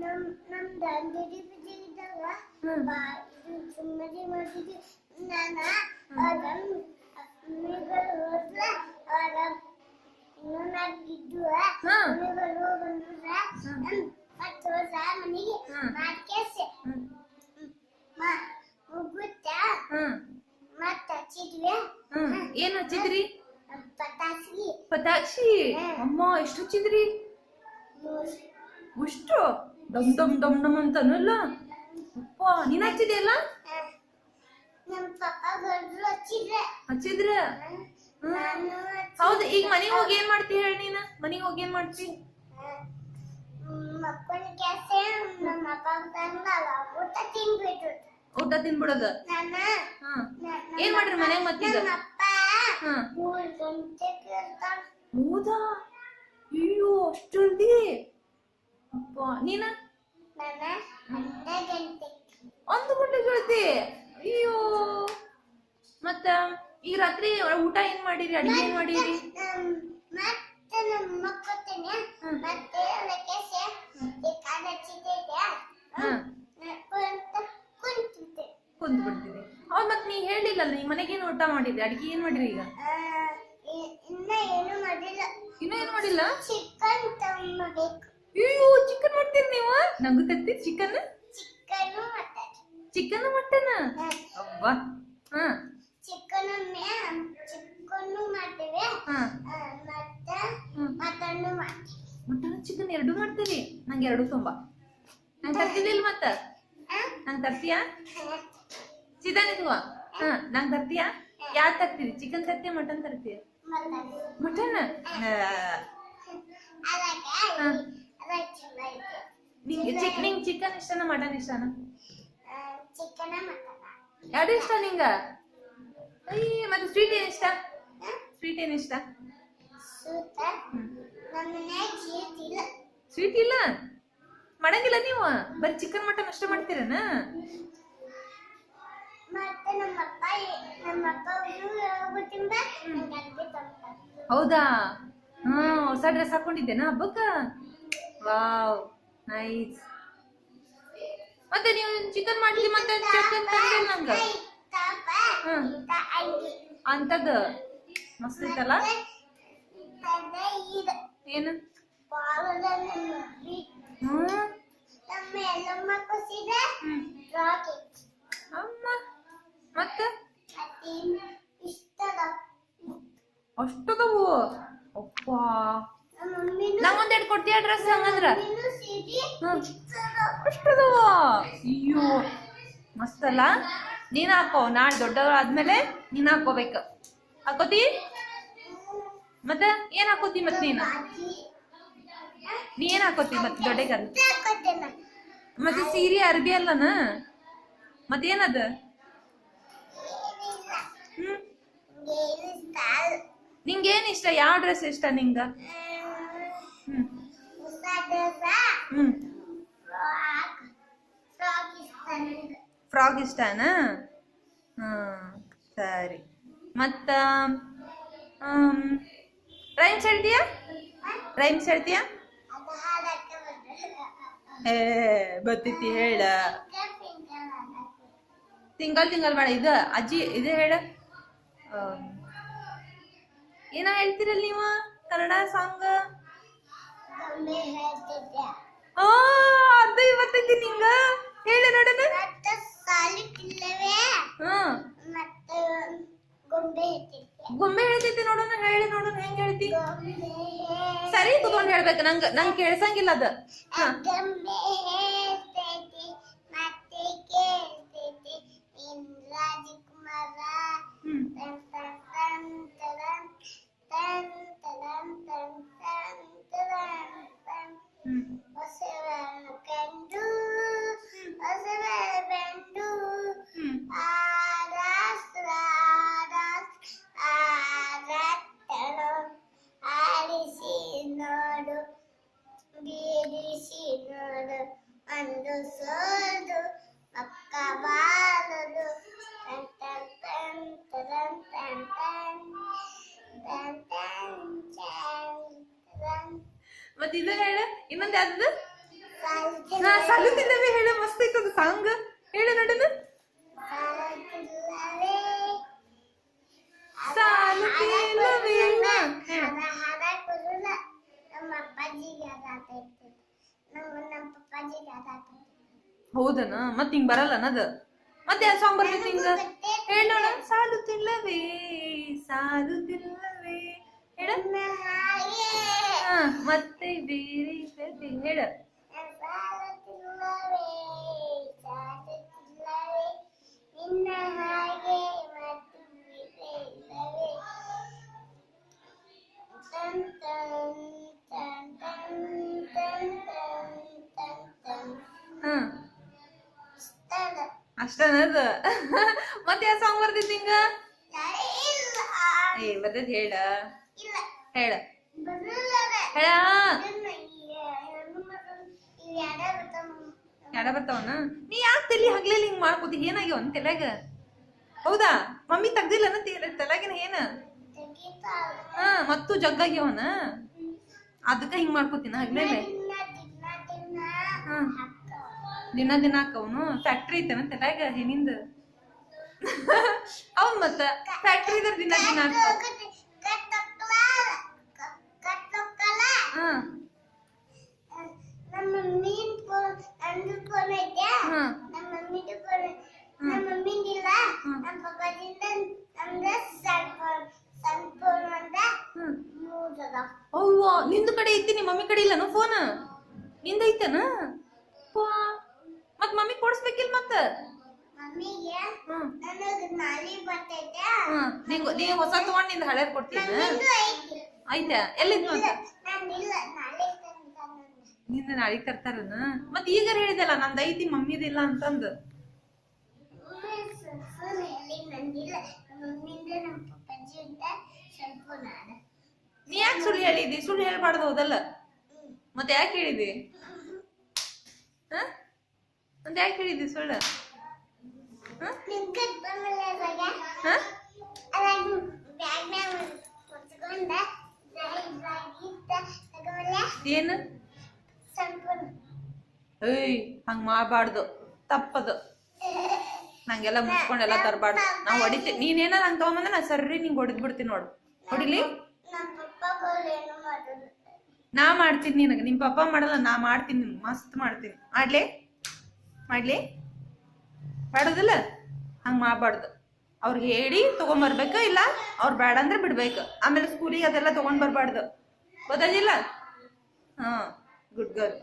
ನಮ್ ದಂಡೇರಿ ಬಿದ್ದಿದ್ದಾಗ ಸುಮ್ಮನೆ ಮಾಡಿದ್ವಿ ನಾನು ಮನೆಗಳು ಹೋದ್ರೆ ಅವರ ಇನ್ನೊಂದಾಗಿದ್ದು ಮನೆಗಳು ಬಂದ್ರೆ ಹತ್ತು ವರ್ಷ ಮನೆಗೆ ಮಾಡ್ಕೇಸಿ ಮುಗುತ್ತ ಮತ್ತೆ ಹಚ್ಚಿದ್ವಿ ಏನು ಹಚ್ಚಿದ್ರಿ ಪಟಾಕ್ಷಿ ಪಟಾಕ್ಷಿ ಅಮ್ಮ ಎಷ್ಟು ಹಚ್ಚಿದ್ರಿ ಅಷ್ಟು ಡಮ್ ಡಮ್ ಡಮ್ ಡಮ್ ಅಂತ ಅನ್ನಲ್ಲ ಅಪ್ಪ ನೀನ್ ಹಚ್ಚಿದ್ಯಲ್ಲ ಹಚ್ಚಿದ್ರೆ. ಹೌದು ಈಗ ಮನೆಗೆ ಹೋಗಿ ಏನ್ ಮಾಡ್ತಿ ಹೇಳಿ ನೀನ? ಮನೆಗೆ ಹೋಗಿ ಏನ್ ಮಾಡ್ತಿ? ಊಟ ತಿನ್ಬಿಡೋದು ಏನ್ ಮಾಡ್ರಿ ಮನೆಗ್ ಮತ್ತೀಗ? ಹೌದಾ? ಅಯ್ಯೋ ಅಷ್ಟು ನೀನ? ಒಂದು ಗುಂಟೆ ಗೆಳತಿ ಅಯ್ಯೋ. ಮತ್ತ ಈಗ ರಾತ್ರಿ ಊಟ ಏನ್ ಮಾಡಿರಿ? ಅಡಿಗೆ ಏನ್ ಮಾಡಿರಿ? ಕುಂತ್ ಬಿಡ್ತೀರಿ ಮತ್ ನೀ ಹೇಳಿಲ್ಲಲ್ಲ ನೀ ಮನೆಗೇನ್ ಊಟ ಮಾಡಿದ್ರಿ ಅಡಿಗೆ ಏನ್ ಮಾಡಿರಿ ಈಗ? ನೀವು ನಂಗೂ ತತ್ತಿ? ಚಿಕನ್? Chicken chicken mutton? ಅಬ್ಬಾ ಹಾ. ಚಿಕನ್ ಚಿಕನ್ ಮಾಡ್ತೇವೆ. ಮತ್ತೆ ಮಾಡ್ತೀವಿ. ಮಟನ್ ಚಿಕನ್ ಎರಡು ಮಾಡ್ತೀರಿ? ನಂಗೆ ಎರಡು ತುಂಬಾ. ನಂಗೆ ತರ್ತಿದ್ದಿಲ್ಲ ಮತ್ತ? ನಂಗೆ ತರ್ತೀಯಾ? ಆ, ಸೀದಾ ನಿಂತ್ಕೋ ಹಾ. ನಂಗೆ ತರ್ತೀಯಾ? ಯಾವ್ದು ತರ್ತೀರಿ? ಚಿಕನ್ ತರ್ತೀಯ ಮಟನ್ ತರ್ತೀಯ? ಮಟನ್. ಮಟನ್? ಹಾ. ನಿಂಗೆ ಚಿಕ್ ನಿಂಗೆ ಚಿಕನ್ ಇಷ್ಟನಾ ಮಟನ್ ಇಷ್ಟನಾ? Chicken mutton. ಎರಡು ಇಷ್ಟ ನಿಂಗ? ಅಯ್ಯ ಮತ್ತೆ ಸ್ವೀಟ್ ಏನ್ ಇಷ್ಟ? ಸ್ವೀಟ್ ಏನ್ ಇಷ್ಟ? ಸ್ವೀಟ್ ಇಲ್ಲ. ಮಾಡಂಗಿಲ್ಲ ನೀವು? ಬರೀ ಚಿಕನ್ ಮಟನ್ ಅಷ್ಟೇ ಮಾಡ್ತೀರನ? ಹೌದಾ? ಹಾ ಹೊಸ ಡ್ರೆಸ್ ಹಾಕೊಂಡಿದ್ದೇನಾ ಹಬ್ಬಕ್ಕ? ವಾವ್. ಐಸ್ ಮತ್ತೆ ನೀವು ಚಿಕನ್ ಮಾಡ್ತೀವಿ ಮತ್ತೆ ಚಿಕನ್ ತಂದಿಲ್ಲ ನಂಗೆ ಅಂತದ ಮಸ್ತ್ ಐತಲ್ಲ? ಏನು? ಅಮ್ಮ. ಮತ್ತೆ? ಅಷ್ಟದವು. ಅಪ್ಪ. ನಂಗೊಂದೆರಡು ಕೊಡ್ತೀಯ ಡ್ರೆಸ್ ಹಂಗಂದ್ರ? ಅಯ್ಯೋ ಮಸ್ತಲ್ಲ ನೀನ್ ಹಾಕೋ, ನಾಳೆ ದೊಡ್ಡವರಾದ್ಮೇಲೆ ನೀನ್ ಹಾಕೋಬೇಕು ಹಾಕೋತಿ? ಮತ್ತೆ ಏನ್ ಹಾಕೋತಿ ಮತ್ ನೀನು? ನೀ ಏನ್ ಹಾಕೋತಿ ಮತ್ ದೊಡ್ಡಗಾರ ಮತ್ತೆ ಸೀರೆ ಅರ್ಬಿ ಅಲ್ಲನ? ಮತ್ತೇನದ ಹ್ಮ್? ನಿಂಗೇನ್ ಇಷ್ಟ? ಯಾವ ಡ್ರೆಸ್ ಇಷ್ಟ ನಿಂಗ? ಹ್ಮ್. ಹ್ಮ್. ಫ್ರಾಕ್ ಇಷ್ಟನಾ? ಸರಿ. ಮತ್ತ ರೈಮ್ಸ್ ಹೇಳ್ತೀಯಾ? ರೈಮ್ಸ್ ಹೇಳ್ತೀಯಾ? ಏ ಬತ್ತಿತಿ ಹೇಳ. ತಿಂಗಳು ತಿಂಗಳು ಬೇಡ ಇದು ಅಜ್ಜಿ ಇದು ಹೇಳ. ಏನ ಹೇಳ್ತೀರಲ್ಲ ನೀವು ಕನ್ನಡ ಸಾಂಗ್ ಸರಿ ಕುತ್ಕೊಂಡ್ ಹೇಳ್ಬೇಕು. ನಂಗ ನಂಗೆ ಕೇಳ್ಸಂಗಿಲ್ಲ ಅದ. ಬಂದು ಸೋದು ಪಕ್ಕ ಬಾರದು ಮತ್ ಇದು ಹೇಳ ಇನ್ನೊಂದ್ ಯಾವ್ದು ನಾ ಸಲುತಿಲ್ಲವೇ ಹೇಳ ಮಸ್ತ್ ಐತದ ಸಾಂಗ್ ಹೇಳ ನೋಡೋಣ ಸಾಲುತ್ತಿಲ್ಲವೇ ಹರ ಹರ ಕುರುಲ ನಮ್ಮ ಅಪ್ಪಾಜಿಗೆ ಅದಾತೈತಿ ಹೌದನ? ಮತ್ ಹಿಂಗ್ ಬರಲ್ಲ ಅನ್ನದ ಮತ್ತೆ ಯಾವ ಸಾಂಗ್ ಬರ್ತೈತಿ ಹಿಂಗ? ಹೇಳೋಣ. ಸಾಲುತ್ತಿಲ್ಲವೇ ಸಾಲುತ್ತಿಲ್ಲವೇ ಹೇಳ. ಮತ್ತೆ ಬೇರೆ ಬೇರೆ ಹೇಳ. ಅಷ್ಟನದ? ಮತ್ತೆ ಯಾವ ಸಾಂಗ್ ಬರ್ತೈತಿ ಹಿಂಗ ಏ ಬರ್ತೈತಿ ಹೇಳ. ಹೇಳ. ಹೇಳ. ಯಾಡ ಬರ್ತಾವನ? ನೀ ಯಾಕೆ ತಲಿ ಹಗ್ಲೆಲ್ಲ ಹಿಂಗ್ ಮಾಡ್ಕೋತಿ? ಏನಾಗ್ಯವ ತಲೆಗ ಹೌದಾ? ಮಮ್ಮಿ ತೆಗ್ದಿಲ್ಲನ ತಲೆಗಿನ ಏನ? ಹಾ, ಮತ್ತು ಜಗ್ಗಾಗ್ಯವನ ಅದಕ್ಕ ಹಿಂಗ್ ಮಾಡ್ಕೋತೀನ ಹಗ್ಲೆಲ್ಲ? ದಿನ ದಿನ ದಿನಾಕ ಅವನು ಫ್ಯಾಕ್ಟ್ರಿ ಐತೇನ ತಲ್ಯಾಗ ಹೆಣ್ಣಿಂದ ಅವ್ನು ಮತ್ತ ಫ್ಯಾಕ್ಟ್ರಿ ದಿನ ದಿನ ಓಡಿಸ್ಬೇಕಿಲ್ ಮತ್ತ? ನೀ ಹೊಸ ತಗೊಂಡ್ನಿಂದ ಹಳೇದ್ ಕೊಡ್ತೀನಿ? ಐತ. ಎಲ್ಲಿದ್ನಿಂದ ನಾಳೆ ತರ್ತಾರನ? ಮತ್ ಈಗ ಹೇಳಿದಲ್ಲ ನಂದ್ ಐತಿ ಮಮ್ಮಿದಿಲ್ಲ ಅಂತಂದ. ನೀ ಯಾಕೆ ಸುಳ್ಳು ಹೇಳಿದಿ? ಸುಳ್ಳು ಹೇಳ್ಬಾರ್ದು ಹೌದಲ್ಲ? ಮತ್ತೆ ಯಾಕೆ ಹೇಳಿದಿ? ಬ್ಯಾಗ್ನಾಗ ಯಾಕೆ ಹೇಳಿದ್ದಿ ತಗೊಳ್ಳ ಏನು? ಏಯ್ ಹಂಗೆ ಮಾಡಬಾರ್ದು. ತಪ್ಪದು. ನಂಗೆಲ್ಲ ಮುಚ್ಕೊಂಡೆಲ್ಲ ತರಬಾರ್ದು. ನಾ ಹೊಡಿತೀನಿ ನೀನೇನ ನಂಗೆ ತಗೊಂಬಂದ್ರೆ ನಾ ಸರ್ರಿ ನಿಂಗೆ ಹೊಡೆದ್ ಬಿಡ್ತೀನಿ ನೋಡು. ಹೊಡಿಲಿ? ನಾ ಮಾಡ್ತೀನಿ ನಿನಗೆ. ನಿಮ್ಮ ಪಪ್ಪ ಮಾಡಲ್ಲ ನಾ ಮಾಡ್ತೀನಿ ಮಸ್ತ್ ಮಾಡ್ತೀನಿ. ಮಾಡ್ಲಿ? ಮಾಡ್ಲಿ? ಮಾಡೋದಿಲ್ಲ? ಹಂಗೆ ಮಾಡಬಾರ್ದು. ಅವ್ರಿಗೆ ಹೇಳಿ ತೊಗೊಂಬರ್ಬೇಕು ಇಲ್ಲ, ಅವ್ರು ಬೇಡ ಅಂದ್ರೆ ಬಿಡ್ಬೇಕು. ಆಮೇಲೆ ಸ್ಕೂಲಿಗೆ ಅದೆಲ್ಲ ತೊಗೊಂಡು ಬರಬಾರ್ದು. ಗೊತ್ತಾಗಿಲ್ಲ? ಹಾಂ ಗುಡ್ ಗರ್ಲ್